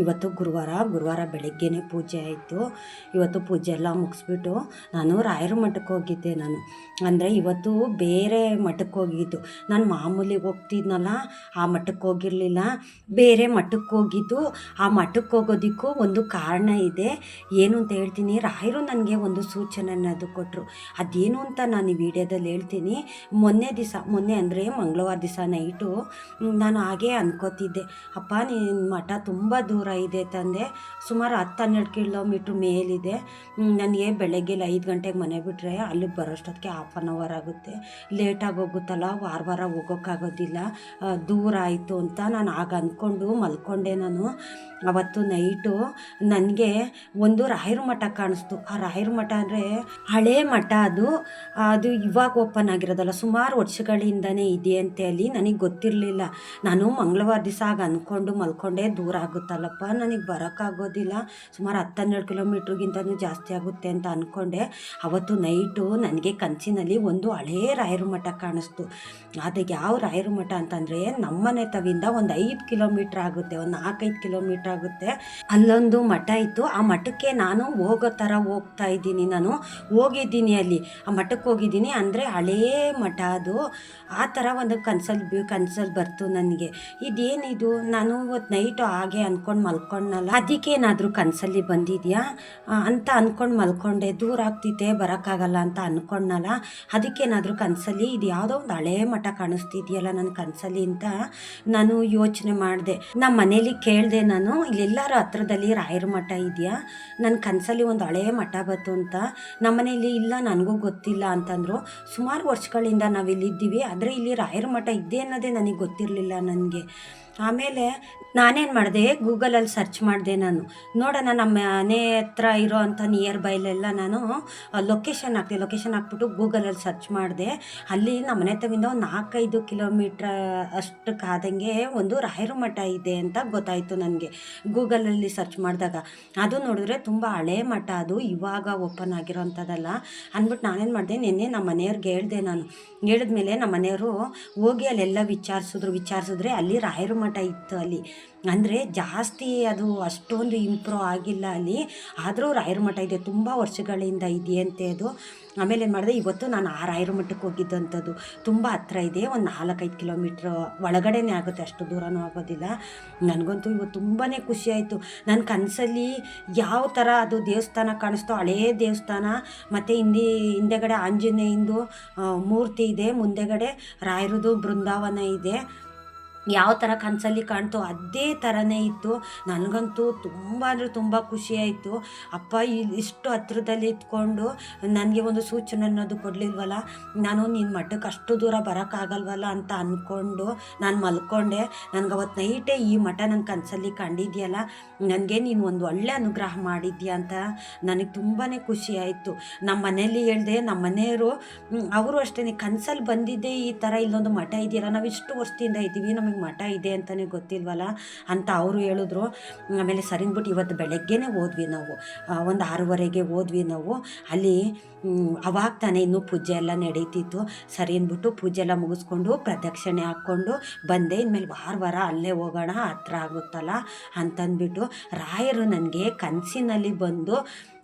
ಇವತ್ತು ಗುರುವಾರ ಗುರುವಾರ ಬೆಳಗ್ಗೆನೇ ಪೂಜೆ ಆಯಿತು. ಇವತ್ತು ಪೂಜೆ ಎಲ್ಲ ಮುಗಿಸ್ಬಿಟ್ಟು ನಾನು ರಾಯರ ಮಠಕ್ಕೆ ಹೋಗಿದ್ದೆ ನಾನು. ಅಂದರೆ ಇವತ್ತು ಬೇರೆ ಮಠಕ್ಕೆ ಹೋಗಿದ್ದು. ನಾನು ಮಾಮೂಲಿ ಹೋಗ್ತಿದ್ನಲ್ಲ, ಆ ಮಠಕ್ಕೆ ಹೋಗಿರಲಿಲ್ಲ. ಬೇರೆ ಮಠಕ್ಕೆ ಹೋಗಿದ್ದು. ಆ ಮಠಕ್ಕೆ ಹೋಗೋದಕ್ಕೂ ಒಂದು ಕಾರಣ ಇದೆ. ಏನು ಅಂತ ಹೇಳ್ತೀನಿ, ರಾಯರು ನನಗೆ ಒಂದು ಸೂಚನೆ ಅನ್ನೋದು ಕೊಟ್ಟರು ಅದೇನು ಅಂತ ನಾನು ಈ ವಿಡಿಯೋದಲ್ಲಿ ಹೇಳ್ತೀನಿ. ಮೊನ್ನೆ ದಿವಸ ಮೊನ್ನೆ ಅಂದರೆ ಮಂಗಳವಾರ ದಿವಸ ನೈಟು, ನಾನು ಹಾಗೆ ಅನ್ಕೋತಿದ್ದೆ. ಅಪ್ಪ ನಿನ್ನ ಮಠ ತುಂಬ ದೂರ ಇದೆ ತಂದೆ. ಸುಮಾರು ಹತ್ತು ಹನ್ನೆರಡು ಕಿಲೋಮೀಟ್ರ್ ಮೇಲಿದೆ. ನನಗೆ ಬೆಳಗ್ಗೆ ಐದು ಗಂಟೆಗೆ ಮನೆ ಬಿಟ್ಟರೆ ಅಲ್ಲಿಗೆ ಬರೋಷ್ಟೊತ್ತಿಗೆ ಹಾಫ್ ಆನ್ ಅವರ್ ಆಗುತ್ತೆ. ಲೇಟಾಗಿ ಹೋಗುತ್ತಲ್ಲ, ವಾರ ವಾರ ಹೋಗೋಕ್ಕಾಗೋದಿಲ್ಲ. ದೂರ ಆಯಿತು ಅಂತ ನಾನು ಆಗ ಅಂದ್ಕೊಂಡು ಮಲ್ಕೊಂಡೆ ನಾನು. ಅವತ್ತು ನೈಟು ನನಗೆ ಒಂದು ರಾಯರ ಮಠ ಕಾಣಿಸ್ತು. ಆ ರಾಯರ ಮಠ ಅಂದರೆ ಹಳೇ ಮಠ ಅದು. ಅದು ಇವಾಗ ಓಪನ್ ಆಗಿರೋದಲ್ಲ, ಸುಮಾರು ವರ್ಷಗಳಿಂದನೇ ಇದೆ ಅಂತೇಳಿ ನನಗೆ ಗೊತ್ತಿರಲಿಲ್ಲ. ನಾನು ಮಂಗಳವಾರ ದಿವಸ ಆಗ ಅಂದ್ಕೊಂಡು ಮಲ್ಕೊಂಡೆ, ದೂರ ಆಗುತ್ತಲ್ಲಪ್ಪ ನನಗೆ ಬರೋಕ್ಕಾಗೋದಿಲ್ಲ. ಸುಮಾರು ಹತ್ತು ಹನ್ನೆರಡು ಕಿಲೋಮೀಟ್ರಿಗಿಂತನೂ ಜಾಸ್ತಿ ಆಗುತ್ತೆ ಅಂತ ಅಂದ್ಕೊಂಡೆ ಅವತ್ತು ನೈಟು ನನಗೆ ಕಂಚಿನಲ್ಲಿ ಒಂದು ಹಳೇ ರಾಯರು ಮಠ ಕಾಣಿಸ್ತು. ಅದು ಯಾವ ರಾಯರು ಮಠ ಅಂತಂದರೆ ನಮ್ಮನೆ ತವಿಂದ ಒಂದು ಐದು ಕಿಲೋಮೀಟ್ರ್ ಆಗುತ್ತೆ, ಒಂದು ನಾಲ್ಕೈದು ಕಿಲೋಮೀಟ್ರ್ ಆಗುತ್ತೆ. ಅಲ್ಲೊಂದು ಮಠ ಇತ್ತು. ಆ ಮಠಕ್ಕೆ ನಾನು ಹೋಗೋ ಥರ ಹೋಗ್ತಾ ಇದ್ದೀನಿ ನಾನು. ಹೋಗಿದ್ದೀನಿ ಅಲ್ಲಿ. ಆ ಮಠಕ್ಕೆ ಹೋಗಿದ್ದೀನಿ ಅಂದರೆ ಹಳೇ ಮಠ ಅದು. ಆ ಥರ ಒಂದು ಕನ್ಸಲ್ ಕನ್ಸಲ್ ಬರ್ತು ನನಗೆ. ಇದೇನಿದು? ನಾನು ಇವತ್ತು ನೈಟು ಹಾಗೆ ಅಂದ್ಕೊಂಡು ಮಲ್ಕೊಂಡಲ್ಲ ಅದಕ್ಕೇನಾದರೂ ಕನಸಲ್ಲಿ ಬಂದಿದೆಯಾ? ಅಂತ ಅಂದ್ಕೊಂಡು ಮಲ್ಕೊಂಡೆ. ದೂರ ಆಗ್ತಿದ್ದೆ, ಬರೋಕ್ಕಾಗಲ್ಲ ಅಂತ ಅಂದ್ಕೊಂಡಲ್ಲ ಅದಕ್ಕೇನಾದರೂ ಕನಸಲ್ಲಿ ಇದು ಯಾವುದೋ ಒಂದು ಹಳೆ ಮಠ ಕಾಣಿಸ್ತಿದೆಯಲ್ಲ ನನ್ನ ಕನಸಲ್ಲಿ ಅಂತ ನಾನು ಯೋಚನೆ ಮಾಡಿದೆ. ನಮ್ಮ ಮನೇಲಿ ಕೇಳಿದೆ ನಾನು, ಇಲ್ಲೆಲ್ಲರ ಹತ್ರದಲ್ಲಿ ರಾಯರ ಮಠ ಇದೆಯಾ? ನನ್ನ ಕನಸಲ್ಲಿ ಒಂದು ಹಳೆ ಮಠ ಬಂತು ಅಂತ. ನಮ್ಮ ಮನೇಲಿ ಇಲ್ಲ, ನನಗೂ ಗೊತ್ತಿಲ್ಲ ಅಂತಂದರು. ಸುಮಾರು ವರ್ಷಗಳಿಂದ ನಾವಿಲ್ಲಿದ್ದೀವಿ, ಆದರೆ ಇಲ್ಲಿ ರಾಯರ ಮಠ ಇದೆ ಅನ್ನೋದೇ ನನಗೆ ಗೊತ್ತಿರಲಿಲ್ಲ ನನಗೆ. ಆಮೇಲೆ ನಾನೇನು ಮಾಡಿದೆ? ಗೂಗಲಲ್ಲಿ ಸರ್ಚ್ ಮಾಡಿದೆ ನಾನು. ನೋಡೋಣ, ನಮ್ಮ ಮನೆ ಹತ್ರ ಇರೋ ಅಂಥ ನಿಯರ್ ಬೈಲೆಲ್ಲ ನಾನು ಲೊಕೇಶನ್ ಹಾಕಿದೆ. ಲೊಕೇಶನ್ ಹಾಕ್ಬಿಟ್ಟು ಗೂಗಲಲ್ಲಿ ಸರ್ಚ್ ಮಾಡಿದೆ. ಅಲ್ಲಿ ನಮ್ಮ ಮನೆ ತವಿಂದ ಒಂದು ನಾಲ್ಕೈದು ಕಿಲೋಮೀಟ್ರ್ ಅಷ್ಟು ಕಾದಂಗೆ ಒಂದು ರಾಯರು ಮಠ ಇದೆ ಅಂತ ಗೊತ್ತಾಯಿತು ನನಗೆ. ಗೂಗಲಲ್ಲಿ ಸರ್ಚ್ ಮಾಡಿದಾಗ. ಅದು ನೋಡಿದ್ರೆ ತುಂಬ ಹಳೆ ಮಠ ಅದು. ಇವಾಗ ಓಪನ್ ಆಗಿರೋಂಥದ್ದಲ್ಲ. ಅಂದ್ಬಿಟ್ಟು ನಾನೇನು ಮಾಡಿದೆ, ನಿನ್ನೆ ನಮ್ಮ ಮನೆಯವ್ರಿಗೆ ಹೇಳಿದೆ ನಾನು. ಹೇಳಿದ್ಮೇಲೆ ನಮ್ಮ ಮನೆಯವರು ಹೋಗಿ ಅಲ್ಲೆಲ್ಲ ವಿಚಾರಿಸಿದ್ರು. ವಿಚಾರಿಸಿದ್ರೆ ಅಲ್ಲಿ ರಾಯರು ಮಠ ಇತ್ತು ಅಲ್ಲಿ. ಅಂದರೆ ಜಾಸ್ತಿ ಅದು ಅಷ್ಟೊಂದು ಇಂಪ್ರೂವ್ ಆಗಿಲ್ಲ ಅಲ್ಲಿ. ಆದರೂ ರಾಯರ ಮಠ ಇದೆ, ತುಂಬ ವರ್ಷಗಳಿಂದ ಇದೆಯಂತೆ ಅದು. ಆಮೇಲೆ ಏನು ಮಾಡಿದೆ, ಇವತ್ತು ನಾನು ಆ ರಾಯರ ಮಠಕ್ಕೆ ಹೋಗಿದ್ದಂಥದ್ದು. ತುಂಬ ಹತ್ರ ಇದೆ, ಒಂದು ನಾಲ್ಕೈದು ಕಿಲೋಮೀಟ್ರ್ ಒಳಗಡೆನೇ ಆಗುತ್ತೆ, ಅಷ್ಟು ದೂರನೂ ಆಗೋದಿಲ್ಲ. ನನಗಂತೂ ಇವತ್ತು ತುಂಬಾ ಖುಷಿ ಆಯಿತು. ನನ್ನ ಕನಸಲ್ಲಿ ಯಾವ ಥರ ಅದು ದೇವಸ್ಥಾನ ಕಾಣಿಸ್ತೋ ಹಳೇ ದೇವಸ್ಥಾನ, ಮತ್ತು ಹಿಂದಿ, ಹಿಂದೆಗಡೆ ಆಂಜನೇಯಂದು ಮೂರ್ತಿ ಇದೆ, ಮುಂದೆಗಡೆ ರಾಯರದು ಬೃಂದಾವನ ಇದೆ. ಯಾವ ಥರ ಕನಸಲ್ಲಿ ಕಾಣ್ತೋ ಅದೇ ಥರನೇ ಇತ್ತು. ನನಗಂತೂ ತುಂಬ ಅಂದರೆ ತುಂಬ ಖುಷಿಯಾಯಿತು ಅಪ್ಪ ಇಷ್ಟು ಹತ್ರದಲ್ಲಿ ಇದ್ಕೊಂಡು ನನಗೆ ಒಂದು ಸೂಚನೆ ಅನ್ನೋದು ಕೊಡಲಿಲ್ವಲ್ಲ? ನಾನು ನಿನ್ನ ಮಠಕ್ಕೆ ಅಷ್ಟು ದೂರ ಬರೋಕ್ಕಾಗಲ್ವಲ್ಲ ಅಂತ ಅಂದ್ಕೊಂಡು ನಾನು ಮಲ್ಕೊಂಡೆ. ನನಗೆ ಅವತ್ತು ನೈಟೇ ಈ ಮಠ ನನ್ನ ಕನಸಲ್ಲಿ ಕಂಡಿದ್ಯಲ್ಲ? ನನಗೆ ನೀನು ಒಂದು ಒಳ್ಳೆ ಅನುಗ್ರಹ ಮಾಡಿದ್ಯಾ ಅಂತ ನನಗೆ ತುಂಬಾ ಖುಷಿಯಾಯಿತು ನಮ್ಮ ಮನೇಲಿ ಹೇಳಿದೆ ನಮ್ಮ ಮನೆಯವರು ಅವರು ಅಷ್ಟೇ ಕನಸಲ್ಲಿ ಬಂದಿದ್ದೆ ಈ ಥರ ಇಲ್ಲೊಂದು ಮಠ ಇದೆಯಲ್ಲ? ನಾವು ಇಷ್ಟು ವರ್ಷದಿಂದ ಇದ್ದೀವಿ ನಮಗೆ ಮಠ ಇದೆ ಅಂತಲೇ ಗೊತ್ತಿಲ್ವಲ್ಲ? ಅಂತ ಅವರು ಹೇಳಿದ್ರು. ಆಮೇಲೆ ಸರಿ ಅಂದ್ಬಿಟ್ಟು ಇವತ್ತು ಬೆಳಗ್ಗೆನೇ ಹೋದ್ವಿ ನಾವು. ಒಂದು ಆರೂವರೆಗೆ ಹೋದ್ವಿ ನಾವು. ಅಲ್ಲಿ ಅವಾಗ ತಾನೇ ಇನ್ನೂ ಪೂಜೆ ಎಲ್ಲ ನಡೀತಿತ್ತು. ಸರಿ ಅಂದ್ಬಿಟ್ಟು ಪೂಜೆ ಎಲ್ಲ ಮುಗಿಸ್ಕೊಂಡು ಪ್ರದಕ್ಷಿಣೆ ಹಾಕ್ಕೊಂಡು ಬಂದೆ. ಇನ್ಮೇಲೆ ವಾರ ವಾರ ಅಲ್ಲೇ ಹೋಗೋಣ, ಹತ್ರ ಆಗುತ್ತಲ್ಲ ಅಂತಂದ್ಬಿಟ್ಟು ರಾಯರು ನನಗೆ ಕನಸಿನಲ್ಲಿ ಬಂದು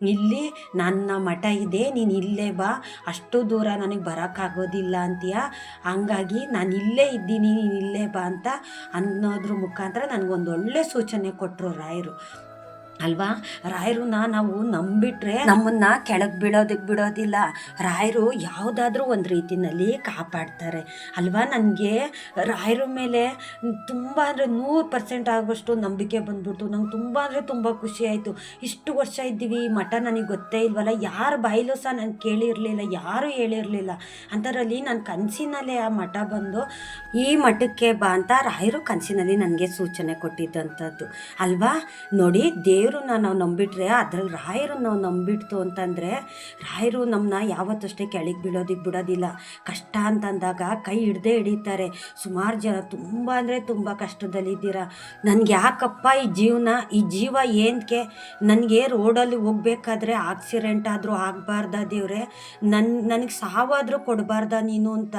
ಇಲ್ಲಿ ನನ್ನ ಮಠ ಇದೆ, ನೀನು ಇಲ್ಲೇ ಬಾ. ಅಷ್ಟು ದೂರ ನನಗೆ ಬರೋಕ್ಕಾಗೋದಿಲ್ಲ ಅಂತೀಯ? ಹಂಗಾಗಿ ನಾನು ಇಲ್ಲೇ ಇದ್ದೀನಿ, ನೀನು ಇಲ್ಲೇ ಬಾ ಅಂತ ಅನ್ನೋದ್ರ ಮುಖಾಂತರ ನನಗೊಂದು ಒಳ್ಳೆ ಸೂಚನೆ ಕೊಟ್ಟರು ರಾಯರು. ಅಲ್ವಾ? ರಾಯರನ್ನ ನಾವು ನಂಬಿಟ್ರೆ ನಮ್ಮನ್ನ ಕೆಳಗೆ ಬಿಡೋದಕ್ಕೆ ಬಿಡೋದಿಲ್ಲ. ರಾಯರು ಯಾವುದಾದ್ರೂ ಒಂದು ರೀತಿನಲ್ಲಿ ಕಾಪಾಡ್ತಾರೆ. ಅಲ್ವಾ? ನನಗೆ ರಾಯರ ಮೇಲೆ ತುಂಬ ಅಂದರೆ ನೂರು ಪರ್ಸೆಂಟ್ ಆಗುವಷ್ಟು ನಂಬಿಕೆ ಬಂದ್ಬಿಟ್ಟು ನಂಗೆ ತುಂಬ ಅಂದರೆ ತುಂಬ ಖುಷಿ ಆಯಿತು. ಇಷ್ಟು ವರ್ಷ ಇದ್ದೀವಿ, ಈ ಮಠ ನನಗೆ ಗೊತ್ತೇ ಇಲ್ವಲ್ಲ? ಯಾರ ಬಾಯಿಲೂ ಸಹ ನಾನು ಕೇಳಿರಲಿಲ್ಲ, ಯಾರೂ ಹೇಳಿರಲಿಲ್ಲ. ಅಂಥದ್ರಲ್ಲಿ ನನ್ನ ಕನಸಿನಲ್ಲೇ ಆ ಮಠ ಬಂದು, ಈ ಮಠಕ್ಕೆ ಬಾ ಅಂತ ರಾಯರು ಕನಸಿನಲ್ಲಿ ನನಗೆ ಸೂಚನೆ ಕೊಟ್ಟಿದ್ದಂಥದ್ದು ಅಲ್ವಾ? ನೋಡಿ ದೇವ್ರು ದೇವ್ರನ್ನ ನಾವು ನಂಬಿಟ್ರೆ, ಅದ್ರಲ್ಲಿ ರಾಯರನ್ನ ನಾವು ನಂಬಿಡ್ತು ಅಂತಂದರೆ, ರಾಯರು ನಮ್ಮನ್ನ ಯಾವತ್ತಷ್ಟೇ ಕೆಳಗೆ ಬೀಳೋದಕ್ಕೆ ಬಿಡೋದಿಲ್ಲ. ಕಷ್ಟ ಅಂತಂದಾಗ ಕೈ ಹಿಡ್ದೇ ಹಿಡಿತಾರೆ. ಸುಮಾರು ಜನ ತುಂಬ ಅಂದರೆ ತುಂಬ ಕಷ್ಟದಲ್ಲಿದ್ದೀರಾ ನನಗೆ ಯಾಕಪ್ಪ ಈ ಜೀವನ, ಈ ಜೀವ ಏನಕ್ಕೆ ನನಗೆ ರೋಡಲ್ಲಿ ಹೋಗ್ಬೇಕಾದ್ರೆ ಆಕ್ಸಿಡೆಂಟ್ ಆದರೂ ಆಗಬಾರ್ದ ದೇವ್ರೆ? ನನ್ನ ನನಗೆ ಸಾವಾದರೂ ಕೊಡಬಾರ್ದ ನೀನು ಅಂತ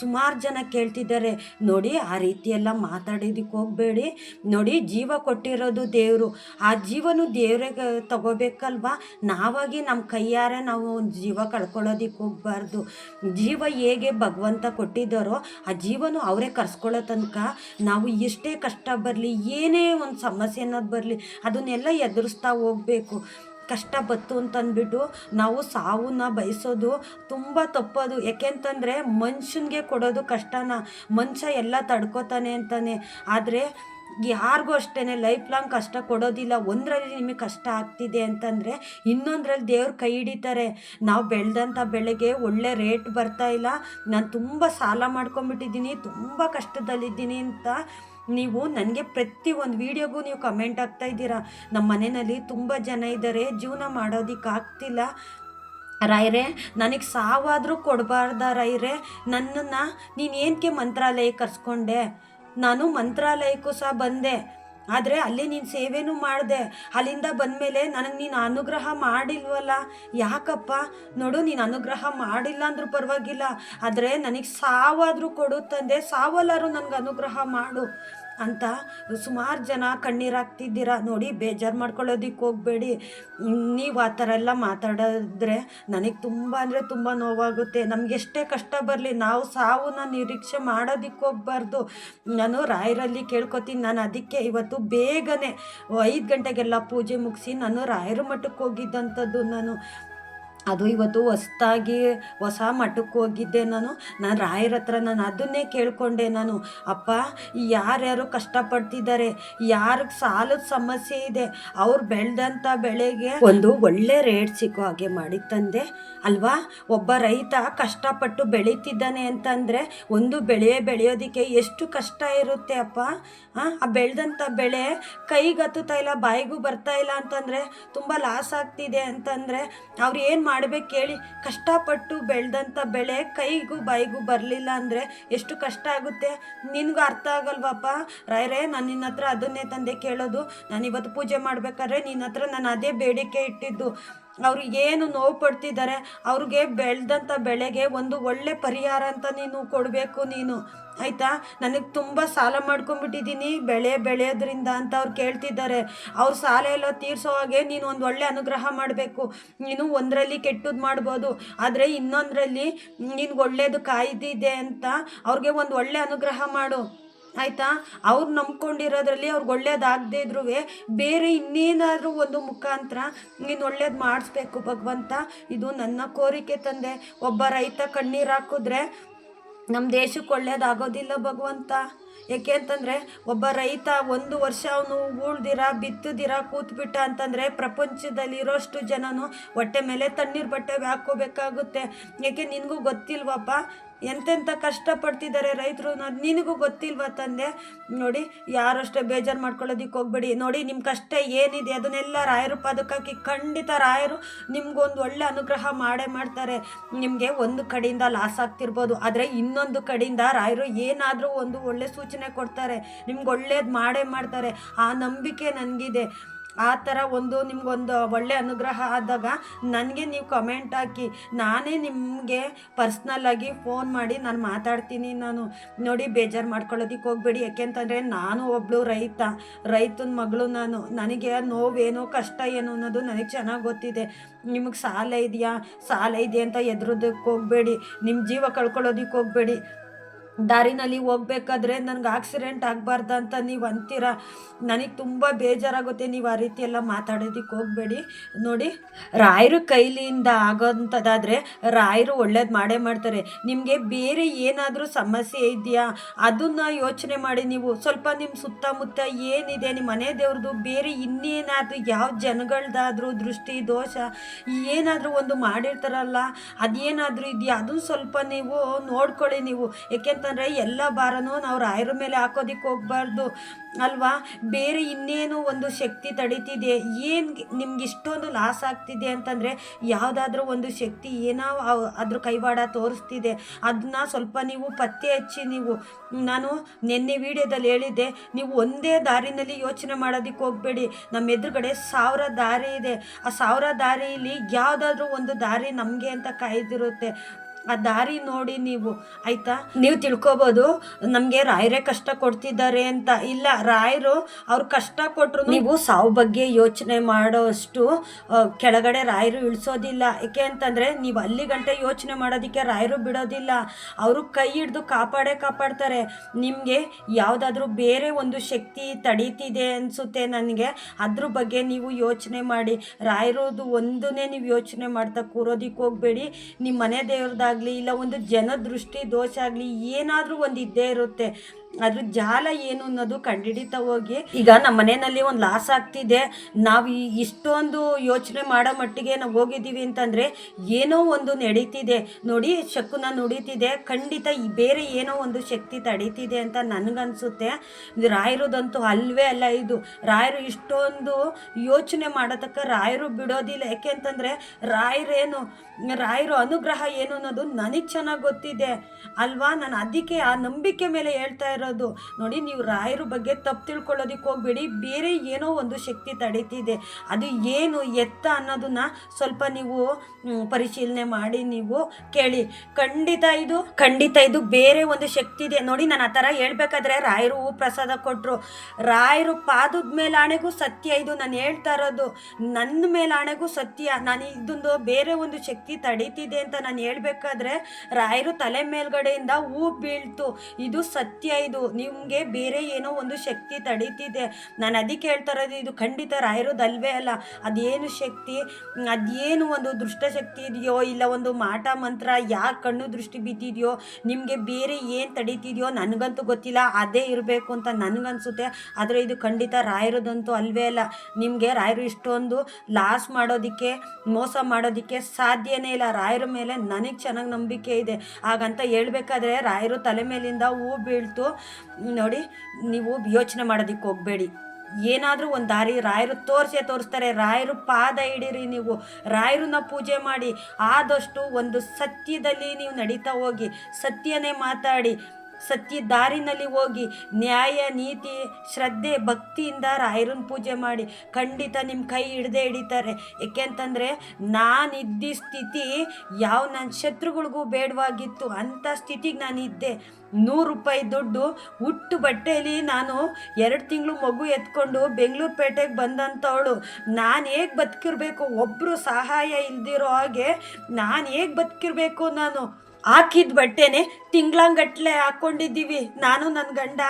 ಸುಮಾರು ಜನ ಕೇಳ್ತಿದ್ದಾರೆ. ನೋಡಿ, ಆ ರೀತಿಯೆಲ್ಲ ಮಾತಾಡೋದಕ್ಕೆ ಹೋಗಬೇಡಿ. ನೋಡಿ, ಜೀವ ಕೊಟ್ಟಿರೋದು ದೇವರು. ಆ ಜೀವನು ದೇವ್ರಿಗೆ ತಗೋಬೇಕಲ್ವಾ? ನಾವಾಗಿ ನಮ್ಮ ಕೈಯಾರೆ ನಾವು ಜೀವ ಕಳ್ಕೊಳ್ಳೋದಿಕ್ಕೆ ಹೋಗ್ಬಾರ್ದು. ಜೀವ ಹೇಗೆ ಭಗವಂತ ಕೊಟ್ಟಿದ್ದಾರೋ ಆ ಜೀವನು ಅವರೇ ಕರ್ಸ್ಕೊಳ್ಳೋ ತನಕ ನಾವು ಎಷ್ಟೇ ಕಷ್ಟ ಬರಲಿ, ಏನೇ ಒಂದು ಸಮಸ್ಯೆ ಅನ್ನೋದು ಬರಲಿ, ಅದನ್ನೆಲ್ಲ ಎದುರಿಸ್ತಾ ಹೋಗಬೇಕು. ಕಷ್ಟ ಬತ್ತು ಅಂತಂದ್ಬಿಟ್ಟು ನಾವು ಸಾವನ್ನ ಬಯಸೋದು ತುಂಬ ತಪ್ಪೋದು. ಯಾಕೆಂತಂದರೆ ಮನುಷ್ಯನಿಗೆ ಕೊಡೋದು ಕಷ್ಟನ. ಮನುಷ್ಯ ಎಲ್ಲ ತಡ್ಕೋತಾನೆ ಅಂತಾನೆ. ಆದರೆ ಯಾರಿಗೂ ಅಷ್ಟೇ ಲೈಫ್ ಲಾಂಗ್ ಕಷ್ಟ ಕೊಡೋದಿಲ್ಲ. ಒಂದರಲ್ಲಿ ನಿಮಗೆ ಕಷ್ಟ ಆಗ್ತಿದೆ ಅಂತಂದರೆ ಇನ್ನೊಂದರಲ್ಲಿ ದೇವ್ರು ಕೈ ಹಿಡಿತಾರೆ. ನಾವು ಬೆಳೆದಂಥ ಬೆಳೆಗೆ ಒಳ್ಳೆ ರೇಟ್ ಬರ್ತಾ ಇಲ್ಲ. ನಾನು ತುಂಬ ಸಾಲ ಮಾಡ್ಕೊಂಬಿಟ್ಟಿದ್ದೀನಿ ತುಂಬ ಕಷ್ಟದಲ್ಲಿದ್ದೀನಿ ಅಂತ ನೀವು ನನಗೆ ಪ್ರತಿ ಒಂದು ವೀಡಿಯೋಗೂ ನೀವು ಕಮೆಂಟ್ ಆಗ್ತಾ ಇದ್ದೀರಾ. ನಮ್ಮ ಮನೆಯಲ್ಲಿ ತುಂಬ ಜನ ಇದ್ದಾರೆ ಜೀವನ ಮಾಡೋದಕ್ಕೆ ಆಗ್ತಿಲ್ಲ. ರಾಯ್ರೆ ನನಗೆ ಸಾವಾದರೂ ಕೊಡಬಾರ್ದ ರಾಯ್ರೆ ನನ್ನನ್ನು ನೀನು ಏನಕ್ಕೆ ಮಂತ್ರಾಲಯ ಕರ್ಸ್ಕೊಂಡೆ? ನಾನು ಮಂತ್ರಾಲಯಕ್ಕೂ ಸಹ ಬಂದೆ. ಆದರೆ ಅಲ್ಲಿ ನೀನು ಸೇವೆನೂ ಮಾಡಿದೆ. ಅಲ್ಲಿಂದ ಬಂದಮೇಲೆ ನನಗೆ ನೀನು ಅನುಗ್ರಹ ಮಾಡಿಲ್ವಲ್ಲ? ಯಾಕಪ್ಪ? ನೋಡು, ನೀನು ಅನುಗ್ರಹ ಮಾಡಿಲ್ಲ ಅಂದ್ರೂ ಪರವಾಗಿಲ್ಲ. ಆದರೆ ನನಗೆ ಸಾವಾದರೂ ಕೊಡು ತಂದೆ. ಸಾವಲ್ಲಾರು ನನಗೆ ಅನುಗ್ರಹ ಮಾಡು. ಅಂತ ಸುಮಾರು ಜನ ಕಣ್ಣೀರಾಗ್ತಿದ್ದೀರ ನೋಡಿ, ಬೇಜಾರು ಮಾಡ್ಕೊಳ್ಳೋದಿಕ್ಕೆ ಹೋಗಬೇಡಿ. ನೀವು ಆ ಥರ ಎಲ್ಲ ಮಾತಾಡಿದ್ರೆ ನನಗೆ ತುಂಬ ಅಂದರೆ ತುಂಬ ನೋವಾಗುತ್ತೆ. ನಮಗೆಷ್ಟೇ ಕಷ್ಟ ಬರಲಿ, ನಾವು ಸಾವನ್ನ ನಿರೀಕ್ಷೆ ಮಾಡೋದಿಕ್ಕೆ ಹೋಗ್ಬಾರ್ದು. ನಾನು ರಾಯರಲ್ಲಿ ಕೇಳ್ಕೊತೀನಿ. ನಾನು ಅದಕ್ಕೆ ಇವತ್ತು ಬೇಗನೆ ಐದು ಗಂಟೆಗೆಲ್ಲ ಪೂಜೆ ಮುಗಿಸಿ ನಾನು ರಾಯರ ಮಠಕ್ಕೆ ಹೋಗಿದ್ದಂಥದ್ದು ನಾನು. ಅದು ಇವತ್ತು ಹೊಸ್ತಾಗಿ ಹೊಸ ಮಠಕ್ಕೆ ಹೋಗಿದ್ದೆ ನಾನು. ನಾನು ರಾಯರ ಹತ್ರ ನಾನು ಅದನ್ನೇ ಕೇಳಿಕೊಂಡೆ ನಾನು. ಅಪ್ಪ ಯಾರ್ಯಾರು ಕಷ್ಟಪಡ್ತಿದ್ದಾರೆ, ಯಾರಿಗೆ ಸಾಲದ ಸಮಸ್ಯೆ ಇದೆ, ಅವ್ರು ಬೆಳೆದಂಥ ಬೆಳೆಗೆ ಒಂದು ಒಳ್ಳೆ ರೇಟ್ ಸಿಕ್ಕೋ ಹಾಗೆ ಮಾಡಿ ತಂದೆ. ಅಲ್ವಾ? ಒಬ್ಬ ರೈತ ಕಷ್ಟಪಟ್ಟು ಬೆಳೀತಿದ್ದಾನೆ ಅಂತಂದರೆ ಒಂದು ಬೆಳೆ ಬೆಳೆಯೋದಕ್ಕೆ ಎಷ್ಟು ಕಷ್ಟ ಇರುತ್ತೆ ಅಪ್ಪ? ಆ ಬೆಳೆದಂಥ ಬೆಳೆ ಕೈಗೆ ಹತ್ತುತ್ತಾ ಇಲ್ಲ, ಬಾಯಿಗೂ ಬರ್ತಾ ಇಲ್ಲ ಅಂತಂದರೆ ತುಂಬ ಲಾಸ್ ಆಗ್ತಿದೆ ಅಂತಂದರೆ ಅವ್ರು ಏನು ಮಾಡ್ಬೇಕು ಹೇಳಿ ಕಷ್ಟಪಟ್ಟು ಬೆಳೆದಂಥ ಬೆಳೆ ಕೈಗೂ ಬಾಯಿಗೂ ಬರಲಿಲ್ಲ ಅಂದರೆ ಎಷ್ಟು ಕಷ್ಟ ಆಗುತ್ತೆ? ನಿನಗೂ ಅರ್ಥ ಆಗಲ್ವಪ್ಪ. ರಾಯರೇ, ನಾನು ನಿನ್ನ ಹತ್ರ ಅದನ್ನೇ ತಂದೆ ಕೇಳೋದು. ನಾನು ಇವತ್ತು ಪೂಜೆ ಮಾಡಬೇಕಾದ್ರೆ ನಿನ್ನ ಹತ್ರ ನಾನು ಅದೇ ಬೇಡಿಕೆ ಇಟ್ಟಿದ್ದು. ಅವರು ಏನು ನೋವು ಪಡ್ತಿದ್ದಾರೆ, ಅವ್ರಿಗೆ ಬೆಳೆದಂಥ ಬೆಳೆಗೆ ಒಂದು ಒಳ್ಳೆ ಪರಿಹಾರ ಅಂತ ನೀನು ಕೊಡಬೇಕು ನೀನು. ಆಯಿತಾ? ನನಗೆ ತುಂಬ ಸಾಲ ಮಾಡ್ಕೊಂಡ್ಬಿಟ್ಟಿದ್ದೀನಿ ಬೆಳೆ ಬೆಳೆಯೋದ್ರಿಂದ ಅಂತ ಅವ್ರು ಕೇಳ್ತಿದ್ದಾರೆ. ಅವ್ರ ಸಾಲ ಎಲ್ಲ ತೀರ್ಸೋ ಹಾಗೆ ನೀನು ಒಂದು ಒಳ್ಳೆ ಅನುಗ್ರಹ ಮಾಡಬೇಕು. ನೀನು ಒಂದರಲ್ಲಿ ಕೆಟ್ಟದ್ದು ಮಾಡ್ಬೋದು. ಆದರೆ ಇನ್ನೊಂದರಲ್ಲಿ ನಿನ್ಗೆ ಒಳ್ಳೇದು ಕಾಯ್ದಿದೆ ಅಂತ ಅವ್ರಿಗೆ ಒಂದು ಒಳ್ಳೆ ಅನುಗ್ರಹ ಮಾಡು. ಆಯಿತಾ? ಅವ್ರು ನಂಬ್ಕೊಂಡಿರೋದ್ರಲ್ಲಿ ಅವ್ರಿಗೆ ಒಳ್ಳೇದಾಗದೇ ಇದ್ರೂ ಬೇರೆ ಇನ್ನೇನಾದರೂ ಒಂದು ಮುಖಾಂತರ ನೀನು ಒಳ್ಳೇದು ಮಾಡಿಸ್ಬೇಕು ಭಗವಂತ. ಇದು ನನ್ನ ಕೋರಿಕೆ ತಂದೆ. ಒಬ್ಬ ರೈತ ಕಣ್ಣೀರು ಹಾಕಿದ್ರೆ ನಮ್ಮ ದೇಶಕ್ಕೆ ಒಳ್ಳೇದಾಗೋದಿಲ್ಲ ಭಗವಂತ. ಏಕೆ ಅಂತಂದರೆ ಒಬ್ಬ ರೈತ ಒಂದು ವರ್ಷ ಅವನು ಉಳ್ದಿರ, ಬಿತ್ತದಿರ, ಕೂತ್ಬಿಟ್ಟ ಅಂತಂದರೆ ಪ್ರಪಂಚದಲ್ಲಿರೋಷ್ಟು ಜನನು ಹೊಟ್ಟೆ ಮೇಲೆ ತಣ್ಣೀರು ಬಟ್ಟೆ ಹಾಕ್ಕೋಬೇಕಾಗುತ್ತೆ. ಏಕೆ ನಿನಗೂ ಗೊತ್ತಿಲ್ವಪ್ಪ? ಎಂತೆಂಥ ಕಷ್ಟಪಡ್ತಿದ್ದಾರೆ ರೈತರು ಅನ್ನೋದು ನಿನಗೂ ಗೊತ್ತಿಲ್ವಾ ತಂದೆ? ನೋಡಿ, ಯಾರಷ್ಟೇ ಬೇಜಾರು ಮಾಡ್ಕೊಳ್ಳೋದಕ್ಕೆ ಹೋಗ್ಬೇಡಿ. ನೋಡಿ ನಿಮ್ಮ ಕಷ್ಟ ಏನಿದೆ ಅದನ್ನೆಲ್ಲ ರಾಯರು ಪದಕಕ್ಕೆ ಖಂಡಿತ ರಾಯರು ನಿಮ್ಗೊಂದು ಒಳ್ಳೆ ಅನುಗ್ರಹ ಮಾಡೇ ಮಾಡ್ತಾರೆ. ನಿಮಗೆ ಒಂದು ಕಡೆಯಿಂದ ಲಾಸ್ ಆಗ್ತಿರ್ಬೋದು. ಆದರೆ ಇನ್ನೊಂದು ಕಡೆಯಿಂದ ರಾಯರು ಏನಾದರೂ ಒಂದು ಒಳ್ಳೆ ಸೂಚನೆ ಕೊಡ್ತಾರೆ. ನಿಮ್ಗೆ ಒಳ್ಳೇದು ಮಾಡೇ ಮಾಡ್ತಾರೆ. ಆ ನಂಬಿಕೆ ನನಗಿದೆ. ಆ ಥರ ಒಂದು ನಿಮಗೊಂದು ಒಳ್ಳೆ ಅನುಗ್ರಹ ಆದಾಗ ನನಗೆ ನೀವು ಕಮೆಂಟ್ ಹಾಕಿ. ನಾನೇ ನಿಮಗೆ ಪರ್ಸ್ನಲ್ಲಾಗಿ ಫೋನ್ ಮಾಡಿ ನಾನು ಮಾತಾಡ್ತೀನಿ ನಾನು. ನೋಡಿ ಬೇಜಾರು ಮಾಡ್ಕೊಳ್ಳೋದಕ್ಕೆ ಹೋಗ್ಬೇಡಿ. ಯಾಕೆಂತಂದರೆ ನಾನು ಒಬ್ಬಳು ರೈತ. ರೈತನ ಮಗಳು ನಾನು. ನನಗೆ ನೋವೇನೋ ಕಷ್ಟ ಏನು ಅನ್ನೋದು ನನಗೆ ಚೆನ್ನಾಗಿ ಗೊತ್ತಿದೆ. ನಿಮಗೆ ಸಾಲ ಇದೆಯಾ? ಸಾಲ ಇದೆ ಅಂತ ಎದುರೋದಕ್ಕೆ ಹೋಗಬೇಡಿ. ನಿಮ್ಮ ಜೀವ ಕಳ್ಕೊಳ್ಳೋದಕ್ಕೆ ಹೋಗಬೇಡಿ. ದಾರಿನಲ್ಲಿ ಹೋಗ್ಬೇಕಾದ್ರೆ ನನಗೆ ಆಕ್ಸಿಡೆಂಟ್ ಆಗಬಾರ್ದು ಅಂತ ನೀವು ಅಂತೀರ? ನನಗೆ ತುಂಬ ಬೇಜಾರಾಗುತ್ತೆ ನೀವು ಆ ರೀತಿ ಎಲ್ಲ ಮಾತಾಡೋದಕ್ಕೆ ಹೋಗಬೇಡಿ. ನೋಡಿ, ರಾಯರು ಕೈಲಿಯಿಂದ ಆಗೋಂಥದ್ದಾದರೆ ರಾಯರು ಒಳ್ಳೇದು ಮಾಡೇ ಮಾಡ್ತಾರೆ. ನಿಮಗೆ ಬೇರೆ ಏನಾದರೂ ಸಮಸ್ಯೆ ಇದೆಯಾ? ಅದನ್ನು ಯೋಚನೆ ಮಾಡಿ ನೀವು. ಸ್ವಲ್ಪ ನಿಮ್ಮ ಸುತ್ತಮುತ್ತ ಏನಿದೆ, ನಿಮ್ಮ ಮನೆ ದೇವ್ರದ್ದು ಬೇರೆ ಇನ್ನೇನಾದರೂ ಯಾವ ಜನಗಳದಾದ್ರೂ ದೃಷ್ಟಿ, ದೋಷ, ಏನಾದರೂ ಒಂದು ಮಾಡಿರ್ತಾರಲ್ಲ, ಅದೇನಾದರೂ ಇದೆಯಾ? ಅದನ್ನು ಸ್ವಲ್ಪ ನೀವು ನೋಡ್ಕೊಳ್ಳಿ ನೀವು. ಏಕೆಂತ ಯಾಕೆಂತಂದರೆ ಎಲ್ಲ ಭಾರನು ನಾವು ರಾಯರ ಮೇಲೆ ಹಾಕೋದಿಕ್ಕೆ ಹೋಗ್ಬಾರ್ದು ಅಲ್ವಾ? ಬೇರೆ ಇನ್ನೇನು ಒಂದು ಶಕ್ತಿ ತಡೀತಿದೆ, ಏನು ನಿಮ್ಗೆ ಇಷ್ಟೊಂದು ಲಾಸ್ ಆಗ್ತಿದೆ ಅಂತಂದರೆ ಯಾವುದಾದ್ರೂ ಒಂದು ಶಕ್ತಿ ಏನೋ ಅದ್ರ ಕೈವಾಡ ತೋರಿಸ್ತಿದೆ. ಅದನ್ನ ಸ್ವಲ್ಪ ನೀವು ಪತ್ತೆ ಹಚ್ಚಿ ನೀವು. ನಾನು ನಿನ್ನೆ ವಿಡಿಯೋದಲ್ಲಿ ಹೇಳಿದ್ದೆ, ನೀವು ಒಂದೇ ದಾರಿನಲ್ಲಿ ಯೋಚನೆ ಮಾಡೋದಕ್ಕೆ ಹೋಗಬೇಡಿ. ನಮ್ಮ ಎದುರುಗಡೆ ಸಾವಿರ ದಾರಿ ಇದೆ. ಆ ಸಾವಿರ ದಾರಿಯಲ್ಲಿ ಯಾವುದಾದ್ರೂ ಒಂದು ದಾರಿ ನಮಗೆ ಅಂತ ಕಾಯ್ದಿರುತ್ತೆ. ಆ ದಾರಿ ನೋಡಿ ನೀವು. ಆಯ್ತಾ? ನೀವು ತಿಳ್ಕೊಬೋದು, ನಮಗೆ ರಾಯರೇ ಕಷ್ಟ ಕೊಡ್ತಿದ್ದಾರೆ ಅಂತ. ಇಲ್ಲ, ರಾಯರು ಅವ್ರು ಕಷ್ಟ ಕೊಟ್ಟರು ನೀವು ಸಾವು ಬಗ್ಗೆ ಯೋಚನೆ ಮಾಡೋಷ್ಟು ಕೆಳಗಡೆ ರಾಯರು ಇಳಿಸೋದಿಲ್ಲ. ಯಾಕೆ ಅಂತಂದರೆ, ನೀವು ಅಲ್ಲಿ ಗಂಟೆ ಯೋಚನೆ ಮಾಡೋದಕ್ಕೆ ರಾಯರು ಬಿಡೋದಿಲ್ಲ. ಅವರು ಕೈ ಹಿಡ್ದು ಕಾಪಾಡೇ ಕಾಪಾಡ್ತಾರೆ. ನಿಮಗೆ ಯಾವುದಾದ್ರೂ ಬೇರೆ ಒಂದು ಶಕ್ತಿ ತಡೀತಿದೆ ಅನಿಸುತ್ತೆ ನನಗೆ. ಅದ್ರ ಬಗ್ಗೆ ನೀವು ಯೋಚನೆ ಮಾಡಿ. ರಾಯರೋದು ಒಂದನ್ನೇ ನೀವು ಯೋಚನೆ ಮಾಡ್ತಾ ಕೂರೋದಿಕ್ಕೆ ಹೋಗಬೇಡಿ. ನಿಮ್ಮ ಮನೆ ದೇವ್ರದ್ದಾಗಲಿ ಇಲ್ಲ ಒಂದು ಜನದೃಷ್ಟಿ ದೋಷ ಆಗಲಿ ಏನಾದರೂ ಒಂದು ಇದ್ದೇ ಇರುತ್ತೆ. ಅದ್ರ ಜಾಲ ಏನು ಅನ್ನೋದು ಕಂಡಿಡಿತಾ ಹೋಗಿ ಈಗ ನಮ್ಮ ಮನೆಯಲ್ಲಿ ಒಂದು ಲಾಸ್ ಆಗ್ತಿದೆ. ನಾವು ಇಷ್ಟೊಂದು ಯೋಚನೆ ಮಾಡೋ ಮಟ್ಟಿಗೆ ನಾವು ಹೋಗಿದ್ದೀವಿ ಅಂತಂದರೆ ಏನೋ ಒಂದು ನಡೀತಿದೆ. ನೋಡಿ, ಶಕುನ ನುಡಿತಿದೆ. ಖಂಡಿತ ಈ ಬೇರೆ ಏನೋ ಒಂದು ಶಕ್ತಿ ತಡೀತಿದೆ ಅಂತ ನನಗನ್ಸುತ್ತೆ. ರಾಯರದಂತೂ ಅಲ್ವೇ ಅಲ್ಲ ಇದು. ರಾಯರು ಇಷ್ಟೊಂದು ಯೋಚನೆ ಮಾಡೋತಕ್ಕ ರಾಯರು ಬಿಡೋದಿಲ್ಲ. ಯಾಕೆ ಅಂತಂದರೆ ರಾಯರೇನು, ರಾಯರು ಅನುಗ್ರಹ ಏನು ಅನ್ನೋದು ನನಗೆ ಚೆನ್ನಾಗಿ ಗೊತ್ತಿದೆ. ಅಲ್ವಾ? ನಾನು ಅದಕ್ಕೆ ಆ ನಂಬಿಕೆ ಮೇಲೆ ಹೇಳ್ತಾ ಇರೋದು ನೋಡಿ, ನೀವು ರಾಯರ ಬಗ್ಗೆ ತಪ್ಪು ತಿಳ್ಕೊಳ್ಳೋದಕ್ಕೆ ಹೋಗ್ಬೇಡಿ. ಬೇರೆ ಏನೋ ಒಂದು ಶಕ್ತಿ ತಡೀತಿದೆ. ಅದು ಏನು ಎತ್ತ ಅನ್ನೋದನ್ನ ಸ್ವಲ್ಪ ನೀವು ಪರಿಶೀಲನೆ ಮಾಡಿ, ನೀವು ಕೇಳಿ. ಖಂಡಿತ ಇದು ಖಂಡಿತ ಇದು ಬೇರೆ ಒಂದು ಶಕ್ತಿ ಇದೆ. ನೋಡಿ, ನಾನು ಆ ಥರ ಹೇಳ್ಬೇಕಾದ್ರೆ ರಾಯರು ಹೂ ಪ್ರಸಾದ ಕೊಟ್ಟರು ರಾಯರು ಪಾದದ ಮೇಲಾಣೆಗೂ ಸತ್ಯ ಇದು. ನಾನು ಹೇಳ್ತಾ ಇರೋದು, ನನ್ನ ಮೇಲಾಣೆಗೂ ಸತ್ಯ. ನಾನು ಇದೊಂದು ಬೇರೆ ಒಂದು ಶಕ್ತಿ ತಡೀತಿದೆ ಅಂತ ನಾನು ಹೇಳ್ಬೇಕಾದ್ರೆ ರಾಯರು ತಲೆ ಮೇಲ್ಗಡೆಯಿಂದ ಹೂ ಬೀಳ್ತು. ಇದು ಸತ್ಯ ಇದು. ನಿಮಗೆ ಬೇರೆ ಏನೋ ಒಂದು ಶಕ್ತಿ ತಡೀತಿದೆ. ನಾನು ಅದಕ್ಕೆ ಹೇಳ್ತಾ ಇರೋದು, ಇದು ಖಂಡಿತ ರಾಯರದಲ್ವೇ ಅಲ್ಲ. ಅದೇನು ಶಕ್ತಿ, ಅದೇನು ಒಂದು ದುಷ್ಟಶಕ್ತಿ ಇದೆಯೋ, ಇಲ್ಲ ಒಂದು ಮಾಟ ಮಂತ್ರ ಯಾರ ಕಣ್ಣು ದೃಷ್ಟಿ ಬಿದ್ದಿದೆಯೋ, ನಿಮಗೆ ಬೇರೆ ಏನು ತಡೀತಿದೆಯೋ ನನಗಂತೂ ಗೊತ್ತಿಲ್ಲ. ಅದೇ ಇರಬೇಕು ಅಂತ ನನಗನ್ಸುತ್ತೆ. ಆದರೆ ಇದು ಖಂಡಿತ ರಾಯರದಂತೂ ಅಲ್ವೇ ಅಲ್ಲ. ನಿಮಗೆ ರಾಯರು ಇಷ್ಟೊಂದು ಲಾಸ್ ಮಾಡೋದಕ್ಕೆ, ಮೋಸ ಮಾಡೋದಕ್ಕೆ ಸಾಧ್ಯನೇ ಇಲ್ಲ. ರಾಯರ ಮೇಲೆ ನನಗೆ ಚೆನ್ನಾಗಿ ನಂಬಿಕೆ ಇದೆ. ಹಾಗಂತ ಹೇಳಬೇಕಾದ್ರೆ ರಾಯರು ತಲೆ ಮೇಲಿಂದ ಹೂ ಬೀಳ್ತು. ನೋಡಿ, ನೀವು ಯೋಚನೆ ಮಾಡೋದಕ್ಕೆ ಹೋಗಬೇಡಿ. ಏನಾದರೂ ಒಂದು ದಾರಿ ರಾಯರು ತೋರಿಸೇ ತೋರಿಸ್ತಾರೆ. ರಾಯರು ಪಾದ ಹಿಡೀರಿ ನೀವು. ರಾಯರನ್ನ ಪೂಜೆ ಮಾಡಿ ಆದಷ್ಟು ಒಂದು ಸತ್ಯದಲ್ಲಿ ನೀವು ನಡೀತಾ ಹೋಗಿ, ಸತ್ಯನೇ ಮಾತಾಡಿ ಸತ್ಯ ದಾರಿನಲ್ಲಿ ಹೋಗಿ ನ್ಯಾಯ, ನೀತಿ, ಶ್ರದ್ಧೆ, ಭಕ್ತಿಯಿಂದ ರಾಯರನ್ನ ಪೂಜೆ ಮಾಡಿ ಖಂಡಿತ ನಿಮ್ಮ ಕೈ ಹಿಡ್ದೇ ಹಿಡಿತಾರೆ. ಏಕೆಂತಂದರೆ ನಾನಿದ್ದ ಸ್ಥಿತಿ ಯಾವ ನನ್ನ ಶತ್ರುಗಳಿಗೂ ಬೇಡವಾಗಿತ್ತು. ಅಂಥ ಸ್ಥಿತಿಗೆ ನಾನು ಇದ್ದೆ ನೂರು ರೂಪಾಯಿ ದುಡ್ಡು ಹುಟ್ಟು ಬಟ್ಟೆಯಲ್ಲಿ ನಾನು ಎರಡು ತಿಂಗಳು ಮಗು ಎತ್ಕೊಂಡು ಬೆಂಗಳೂರು ಪೇಟೆಗೆ ಬಂದಂಥವಳು. ನಾನು ಹೇಗೆ ಬದುಕಿರಬೇಕು? ಒಬ್ಬರು ಸಹಾಯ ಇಲ್ದಿರೋ ಹಾಗೆ ನಾನು ಹೇಗೆ ಬದುಕಿರಬೇಕು ನಾನು? ಹಾಕಿದ ಬಟ್ಟೆನೆ ತಿಂಗ್ಳಂಗಟ್ಲೆ ಹಾಕ್ಕೊಂಡಿದ್ದೀವಿ ನಾನು ನನ್ನ ಗಂಡ.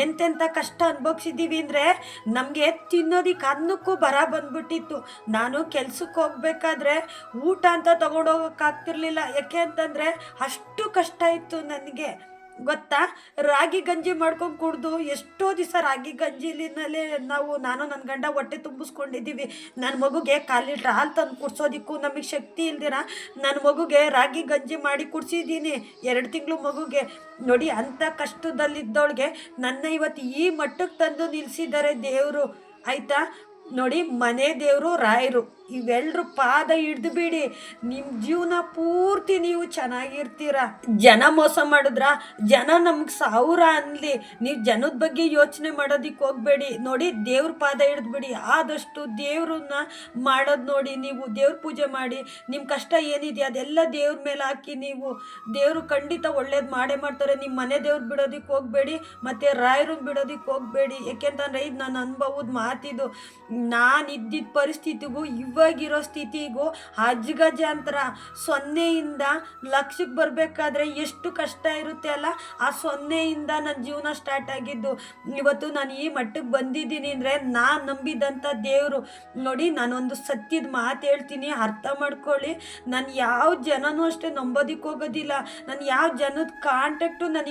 ಎಂತೆಂಥ ಕಷ್ಟ ಅನುಭವಿಸಿದ್ದೀವಿ ಅಂದರೆ ನಮಗೆ ತಿನ್ನೋದಿಕ್ಕೆ ಅನ್ನಕ್ಕೂ ಬರ ಬಂದ್ಬಿಟ್ಟಿತ್ತು. ನಾನು ಕೆಲ್ಸಕ್ಕೆ ಹೋಗ್ಬೇಕಾದ್ರೆ ಊಟ ಅಂತ ತೊಗೊಂಡೋಗೋಕ್ಕಾಗ್ತಿರ್ಲಿಲ್ಲ ಯಾಕೆ ಅಂತಂದರೆ ಅಷ್ಟು ಕಷ್ಟ ಇತ್ತು ನನಗೆ. ಗೊತ್ತಾ? ರಾಗಿ ಗಂಜಿ ಮಾಡ್ಕೊಂಡು ಕುಡ್ದು ಎಷ್ಟೋ ದಿವಸ ರಾಗಿ ಗಂಜಿಲಿನಲ್ಲೇ ನಾವು, ನಾನು ನನ್ನ ಗಂಡ ಹೊಟ್ಟೆ ತುಂಬಿಸ್ಕೊಂಡಿದ್ದೀವಿ. ನನ್ನ ಮಗುಗೆ ಕಾಲಿಟ್ರ ಲೀಟ್ರ್ ಹಾಲು ತಂದು ಕುಡ್ಸೋದಿಕ್ಕೂ ನಮಗೆ ಶಕ್ತಿ ಇಲ್ದಿರ? ನನ್ನ ಮಗುಗೆ ರಾಗಿ ಗಂಜಿ ಮಾಡಿ ಕುಡ್ಸಿದ್ದೀನಿ. ಎರಡು ತಿಂಗಳು ಮಗುಗೆ. ನೋಡಿ, ಅಂಥ ಕಷ್ಟದಲ್ಲಿದ್ದವಳಿಗೆ ನನ್ನ ಇವತ್ತು ಈ ಮಟ್ಟಕ್ಕೆ ತಂದು ನಿಲ್ಲಿಸಿದ್ದಾರೆ ದೇವರು. ಆಯಿತಾ? ನೋಡಿ ಮನೆ ದೇವರು, ರಾಯರು ಇವೆಲ್ಲರೂ ಪಾದ ಹಿಡ್ದು ಬಿಡಿ. ನಿಮ್ಮ ಜೀವನ ಪೂರ್ತಿ ನೀವು ಚೆನ್ನಾಗಿರ್ತೀರ. ಜನ ಮೋಸ ಮಾಡಿದ್ರ? ಜನ ನಮ್ಗೆ ಸಾವಿರ ಅನ್ಲಿ. ನೀವು ಜನದ ಬಗ್ಗೆ ಯೋಚನೆ ಮಾಡೋದಕ್ಕೆ ಹೋಗಬೇಡಿ. ನೋಡಿ ದೇವ್ರ ಪಾದ ಹಿಡ್ದು ಬಿಡಿ. ಆದಷ್ಟು ದೇವ್ರನ್ನ ಮಾಡೋದು ನೋಡಿ ನೀವು ದೇವ್ರ ಪೂಜೆ ಮಾಡಿ. ನಿಮ್ಮ ಕಷ್ಟ ಏನಿದೆ ಅದೆಲ್ಲ ದೇವ್ರ ಮೇಲೆ ಹಾಕಿ ನೀವು. ದೇವರು ಖಂಡಿತ ಒಳ್ಳೇದು ಮಾಡೇ ಮಾಡ್ತಾರೆ. ನಿಮ್ಮ ಮನೆ ದೇವ್ರು ಬಿಡೋದಕ್ಕೆ ಹೋಗಬೇಡಿ. ಮತ್ತು ರಾಯರನ್ನ ಬಿಡೋದಕ್ಕೆ ಹೋಗಬೇಡಿ. ಯಾಕೆಂತಂದ್ರೆ ಇದು ನನ್ನ ಅನುಭವದ ಮಾತಿದು. ನಾನು ಇದ್ದಿದ್ದ ಪರಿಸ್ಥಿತಿಗೂ, ಇವಾಗಿರೋ ಸ್ಥಿತಿಗೂ ಅಜ್ಗಜಾಂತರ ಸೊನ್ನೆಯಿಂದ ಲಕ್ಷಕ್ಕೆ ಬರಬೇಕಾದ್ರೆ ಎಷ್ಟು ಕಷ್ಟ ಇರುತ್ತೆ ಅಲ್ಲ? ಆ ಸೊನ್ನೆಯಿಂದ ನನ್ನ ಜೀವನ ಸ್ಟಾರ್ಟ್ ಆಗಿದ್ದು. ಇವತ್ತು ನಾನು ಈ ಮಟ್ಟಕ್ಕೆ ಬಂದಿದ್ದೀನಿ ಅಂದರೆ ನಾನು ನಂಬಿದಂಥ ದೇವರು. ನೋಡಿ, ನಾನೊಂದು ಸತ್ಯದ ಮಾತು ಹೇಳ್ತೀನಿ, ಅರ್ಥ ಮಾಡ್ಕೊಳ್ಳಿ. ನಾನು ಯಾವ ಜನನೂ ಅಷ್ಟೇ ನಂಬೋದಕ್ಕೆ ಹೋಗೋದಿಲ್ಲ. ನಾನು ಯಾವ ಜನದ ಕಾಂಟ್ಯಾಕ್ಟು ನಾನು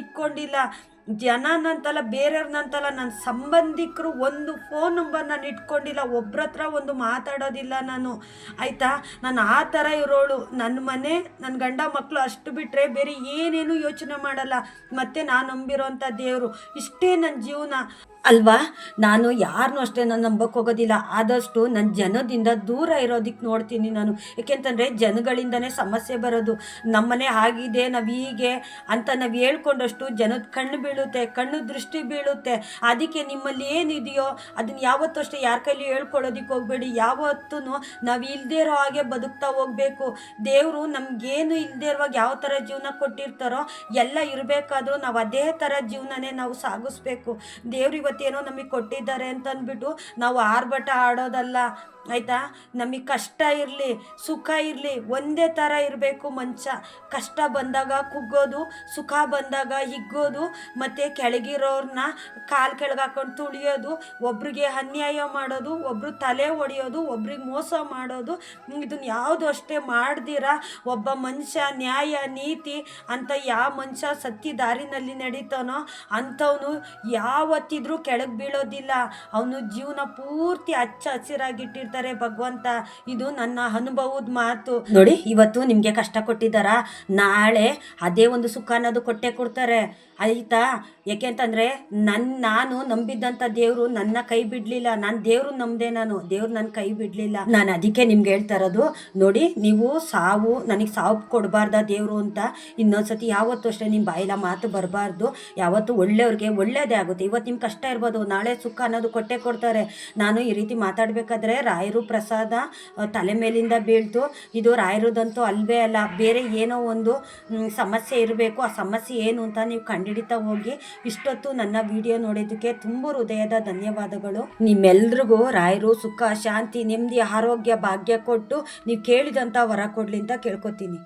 ಇಟ್ಕೊಂಡಿಲ್ಲ ಜನನಂತಲ್ಲ, ಬೇರೆಯವ್ರನ್ನಂತಲ್ಲ ನನ್ನ ಸಂಬಂಧಿಕರು ಒಂದು ಫೋನ್ ನಂಬರ್ ನಾನು ಇಟ್ಕೊಂಡಿಲ್ಲ ಒಬ್ರ ಹತ್ರ ಒಂದು ಮಾತಾಡೋದಿಲ್ಲ ನಾನು. ಆಯಿತಾ? ನಾನು ಆ ಥರ ಇರೋಳು. ನನ್ನ ಮನೆ ನನ್ನ ಗಂಡ ಮಕ್ಕಳು ಅಷ್ಟು ಬಿಟ್ಟರೆ ಬೇರೆ ಏನೇನು ಯೋಚನೆ ಮಾಡಲ್ಲ. ಮತ್ತು ನಾನು ನಂಬಿರೋಂಥ ದೇವರು. ಇಷ್ಟೇ ನನ್ನ ಜೀವನ. ಅಲ್ವಾ? ನಾನು ಯಾರನ್ನು ಅಷ್ಟೇ ನಾನು ನಂಬಕ್ಕೆ ಹೋಗೋದಿಲ್ಲ. ಆದಷ್ಟು ನನ್ನ ಜನದಿಂದ ದೂರ ಇರೋದಕ್ಕೆ ನೋಡ್ತೀನಿ ನಾನು. ಏಕೆಂತಂದರೆ ಜನಗಳಿಂದನೇ ಸಮಸ್ಯೆ ಬರೋದು. ನಮ್ಮನೆ ಆಗಿದೆ ನಾವು ಹೀಗೆ ಅಂತ ನಾವು ಹೇಳ್ಕೊಂಡಷ್ಟು ಜನದ ಕಣ್ಣು ಬೀಳುತ್ತೆ, ಕಣ್ಣು ದೃಷ್ಟಿ ಬೀಳುತ್ತೆ. ಅದಕ್ಕೆ ನಿಮ್ಮಲ್ಲಿ ಏನಿದೆಯೋ ಅದನ್ನ ಯಾವತ್ತೂ ಅಷ್ಟೇ ಯಾರ ಕೈಲಿ ಹೇಳ್ಕೊಳ್ಳೋದಕ್ಕೆ ಹೋಗಬೇಡಿ. ಯಾವತ್ತೂ ನಾವು ಇಲ್ಲದೇ ಇರೋ ಹಾಗೆ ಬದುಕ್ತಾ ಹೋಗಬೇಕು. ದೇವರು ನಮಗೇನು ಇಲ್ಲದೆ ಇರುವಾಗ ಯಾವ ಥರ ಜೀವನ ಕೊಟ್ಟಿರ್ತಾರೋ ಎಲ್ಲ ಇರಬೇಕಾದ್ರೂ ನಾವು ಅದೇ ಥರ ಜೀವನನೇ ನಾವು ಸಾಗಿಸ್ಬೇಕು. ದೇವ್ರು ಇವತ್ತೇನೋ ನಮಗೆ ಕೊಟ್ಟಿದ್ದಾರೆ ಅಂತ ಅಂದ್ಬಿಟ್ಟು ನಾವು ಆರ್ಭಟ ಆಡೋದಲ್ಲ. ಆಯಿತಾ? ನಮಗೆ ಕಷ್ಟ ಇರಲಿ, ಸುಖ ಇರಲಿ, ಒಂದೇ ಥರ ಇರಬೇಕು ಮನುಷ್ಯ ಕಷ್ಟ ಬಂದಾಗ ಕುಗ್ಗೋದು, ಸುಖ ಬಂದಾಗ ಹಿಗ್ಗೋದು, ಮತ್ತು ಕೆಳಗಿರೋರನ್ನ ಕಾಲು ಕೆಳಗೆ ಹಾಕೊಂಡು ತುಳಿಯೋದು, ಒಬ್ರಿಗೆ ಅನ್ಯಾಯ ಮಾಡೋದು, ಒಬ್ರು ತಲೆ ಒಡೆಯೋದು, ಒಬ್ರಿಗೆ ಮೋಸ ಮಾಡೋದು ಇದನ್ನ ಯಾವುದು ಅಷ್ಟೇ ಮಾಡ್ದಿರ? ಒಬ್ಬ ಮನುಷ್ಯ ನ್ಯಾಯ, ನೀತಿ ಅಂತ ಯಾವ ಮನುಷ್ಯ ಸತ್ಯ ದಾರಿನಲ್ಲಿ ನಡೀತಾನೋ ಅಂಥವನು ಯಾವತ್ತಿದ್ರೂ ಕೆಳಗೆ ಬೀಳೋದಿಲ್ಲ. ಅವನು ಜೀವನ ಪೂರ್ತಿ ಹಚ್ಚ ಹಸಿರಾಗಿಟ್ಟಿರ್ತಾರೆ ಭಗವಂತ ಇದು ನನ್ನ ಅನುಭವದ ಮಾತು. ನೋಡಿ. ಇವತ್ತು ನಿಮಗೆ ಕಷ್ಟ ಕೊಟ್ಟಿದ್ದಾರಾ. ನಾಳೆ ಅದೇ ಒಂದು ಸುಖ ಅನ್ನೋದು ಕೊಟ್ಟೆ ಕೊಡ್ತಾರೆ. ಆಯಿತಾ? ಯಾಕೆಂತಂದರೆ ನನ್ನ ನಾನು ನಂಬಿದ್ದಂಥ ದೇವರು ನನ್ನ ಕೈ ಬಿಡಲಿಲ್ಲ. ನಾನು ದೇವ್ರು ನಂಬಿದೆ ನಾನು. ದೇವ್ರು ನನ್ನ ಕೈ ಬಿಡಲಿಲ್ಲ. ನಾನು ಅದಕ್ಕೆ ನಿಮ್ಗೆ ಹೇಳ್ತಾ ಇರೋದು ನೋಡಿ ನೀವು ಸಾವು ನನಗೆ ಸಾವು ಕೊಡಬಾರ್ದ ದೇವರು ಅಂತ. ಇನ್ನೊಂದ್ಸತಿ ಯಾವತ್ತು ಅಷ್ಟೇ ನಿಮ್ಮ ಬಾಯಿಲ ಮಾತು ಬರಬಾರ್ದು. ಯಾವತ್ತು ಒಳ್ಳೆಯವ್ರಿಗೆ ಒಳ್ಳೇದೇ ಆಗುತ್ತೆ. ಇವತ್ತು ನಿಮ್ಗೆ ಕಷ್ಟ ಇರ್ಬೋದು. ನಾಳೆ ಸುಖ ಅನ್ನೋದು ಕೊಟ್ಟೆ ಕೊಡ್ತಾರೆ. ನಾನು ಈ ರೀತಿ ಮಾತಾಡಬೇಕಾದ್ರೆ ರಾಯರು ಪ್ರಸಾದ ತಲೆ ಮೇಲಿಂದ ಬೀಳ್ತು. ಇದು ರಾಯರದಂತೂ ಅಲ್ವೇ ಅಲ್ಲ. ಬೇರೆ ಏನೋ ಒಂದು ಸಮಸ್ಯೆ ಇರಬೇಕು. ಆ ಸಮಸ್ಯೆ ಏನು ಅಂತ ನೀವು ಕಂಡುಹಿಡಿತಾ ಹೋಗಿ ಇಷ್ಟೊತ್ತು ನನ್ನ ವಿಡಿಯೋ ನೋಡಿದ್ದಕ್ಕೆ ತುಂಬ ಹೃದಯದ ಧನ್ಯವಾದಗಳು. ನಿಮ್ಮೆಲ್ರಿಗೂ ರಾಯರು ಸುಖ, ಶಾಂತಿ, ನೆಮ್ಮದಿ, ಆರೋಗ್ಯ, ಭಾಗ್ಯ ಕೊಟ್ಟು ನೀವು ಕೇಳಿದಂಥ ವರ ಕೊಡಲಿ ಅಂತ ಕೇಳ್ಕೊತೀನಿ.